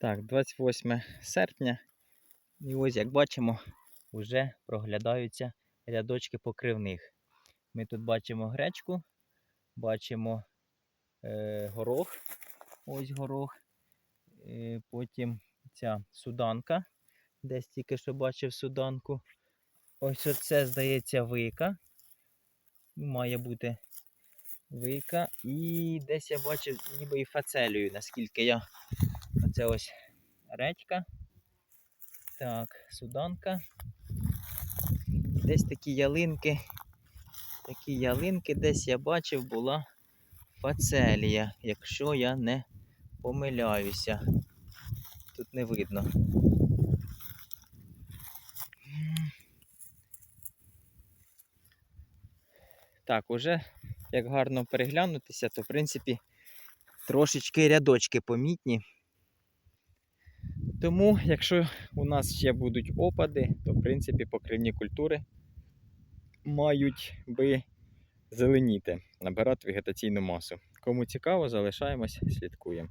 Так, 28 серпня. І ось, як бачимо, вже проглядаються рядочки покривних. Ми тут бачимо гречку, бачимо е, горох. Ось горох. Е, потім ця суданка. Десь тільки що бачив суданку. Ось оце, здається, вика. Має бути вика. І десь я бачив ніби і фацелію, наскільки я. Оце ось редька. Так, суданка. Десь такі ялинки. Такі ялинки десь я бачив була фацелія, якщо я не помиляюся. Тут не видно. Так, уже як гарно переглянутися, то в принципі трошечки рядочки помітні. Тому, якщо у нас ще будуть опади, то в принципі покривні культури мають би зеленіти, набирати вегетаційну масу. Кому цікаво, залишаємось, слідкуємо.